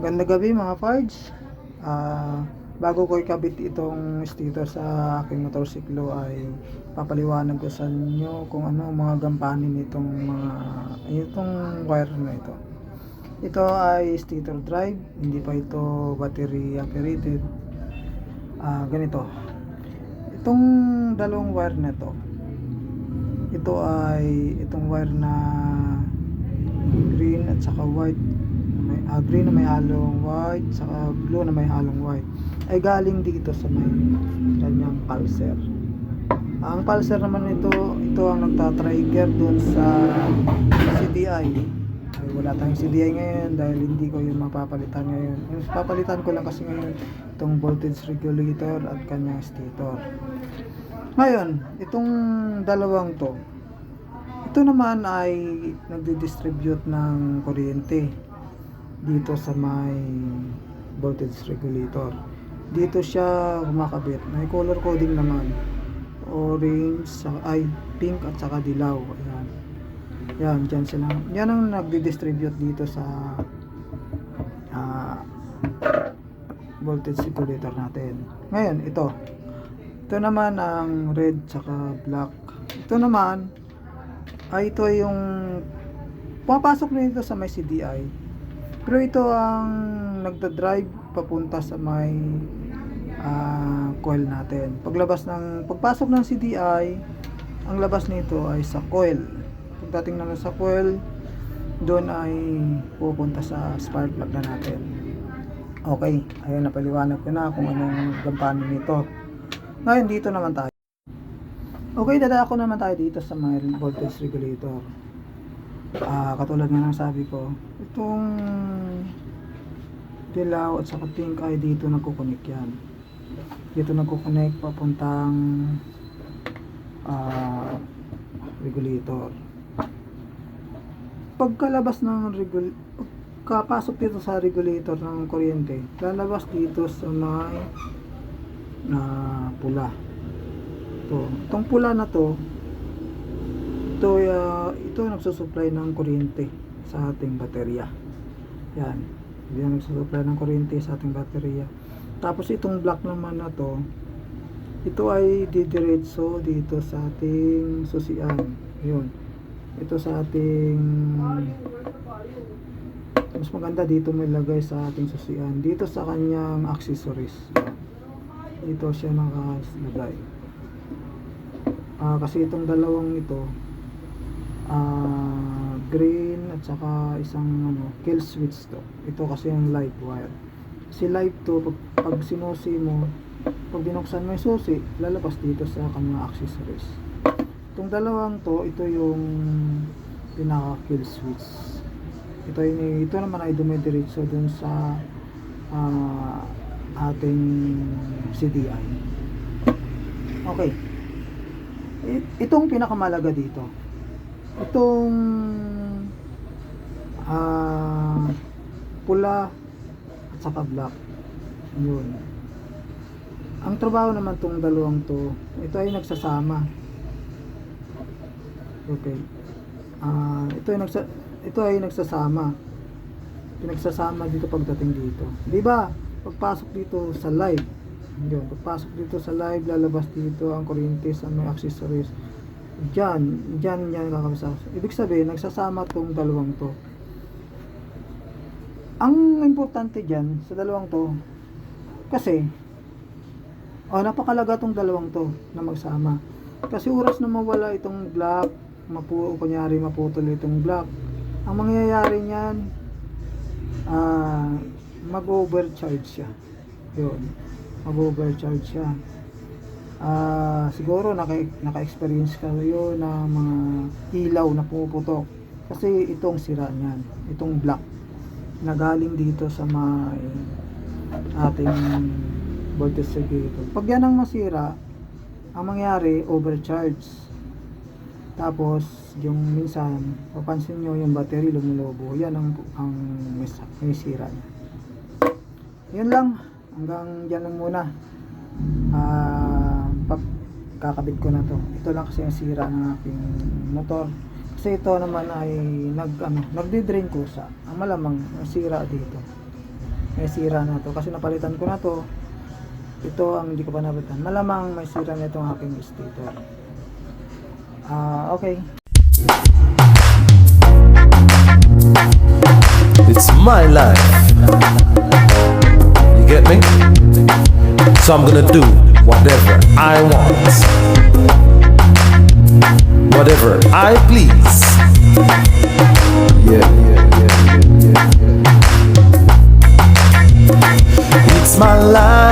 Ganda gabi mga pards. Ah, bago ko ikabit itong sticker sa aking motorsiklo ay papaliwanag ko sa inyo kung ano mga gampanin nitong mga itong wire na ito. Ito ay stator drive, hindi pa ito battery operated. Ah, ganito. Itong dalawang wire na to. Ito ay itong wire na green at saka white may ah, green na may halong white saka blue na may halong white. Ay galing dito sa may kanyang pulser ang pulser naman ito ito ang nagta-trigger doon sa CDI ay wala tayong CDI ngayon dahil hindi ko yung mapapalitan ngayon. Yung papalitan ko lang kasi ngayon itong voltage regulator at kanyang stator. Ngayon itong dalawang to ito naman ay nagdi-distribute ng kuryente dito sa may voltage regulator. Dito siya kumakabit. May color coding naman. Orange, sa- ay pink at saka dilaw. Ayan. Yan, dyan sila. Yan ang nagdi-distribute dito sa ah, voltage regulator natin. Ngayon, ito. Ito naman ang red saka black. Ito naman, ay ito yung pumapasok na ito sa may CDI pero ito ang nagda-drive papunta sa may ah, coil natin. Paglabas ng pagpasok ng CDI ang labas nito ay sa coil. Pagdating naman sa coil doon ay pupunta sa spark plug na natin. Okay ayun napaliwanag ko na kung anong gampanin nito. Ngayon dito naman tayo. Okay, dadako naman tayo dito sa may voltage regulator. Ah, katulad nga ng sabi ko, itong dilaw at saka pink ay dito nagkukunik yan. Dito nagkukunik papuntang ah, regulator. Pagkalabas ng regul kapasok dito sa regulator ng kuryente, lalabas dito sa may na pula. Ito, itong pula na to, ito, uh, ito nagsusupply ng kuryente sa ating baterya. Yan. Yan nagsusupply ng kuryente sa ating baterya. Tapos itong black naman na to, ito ay didiretso dito sa ating susian. Yun. Ito sa ating mas maganda dito may lagay sa ating susian. Dito sa kanyang accessories. Dito siya nakalagay. Ah, kasi itong dalawang ito ah green at saka isang ano kill switch to. Ito kasi yung live wire. Si live to pag, pag sinusi mo pag binuksan mo yung susi lalabas dito sa kanyang accessories. Itong dalawang to ito yung pinaka kill switch. Ito yung ito naman ay dumidiretso dun sa ah, ating CDI okay. It- itong pinakamalaga dito itong ah pula at saka black. Yun. Ang trabaho naman tong dalawang to ito ay nagsasama. Okay. Ah ito ay nagsa ito ay nagsasama. Pinagsasama dito pagdating dito. Di ba? Pagpasok dito sa live. Yun pagpasok dito sa live lalabas dito ang kuryente sa may accessories Diyan, diyan yan kakabisa. Ibig sabihin, nagsasama tong dalawang to. Ang importante diyan sa dalawang to, kasi, oh, napakalaga tong dalawang to na magsama. Kasi oras na mawala itong black, mapu kunyari maputol itong black, ang mangyayari niyan, ah, mag-overcharge siya. Yun, mag-overcharge siya ah siguro naka, naka-experience kayo na mga ilaw na pumuputok. Kasi itong sira niyan itong black na galing dito sa may ating voltage regulator pag yan ang masira ang mangyari overcharge. Tapos yung minsan papansin nyo yung battery lumulobo yan ang, ang may, sira niya. Yun lang. Hanggang dyan lang muna. Ah pag kakabit ko na to ito lang kasi yung sira ng aking motor kasi ito naman ay nag ano nagdi-drain kusa ang malamang ang sira dito may sira na to. Kasi napalitan ko na to. Ito ang hindi ko pa napalitan. Malamang may sira na itong aking stator. Ah, okay. It's my life. You get me? So I'm gonna do whatever I want. Whatever I please. Yeah, yeah, yeah, yeah, yeah. It's my life.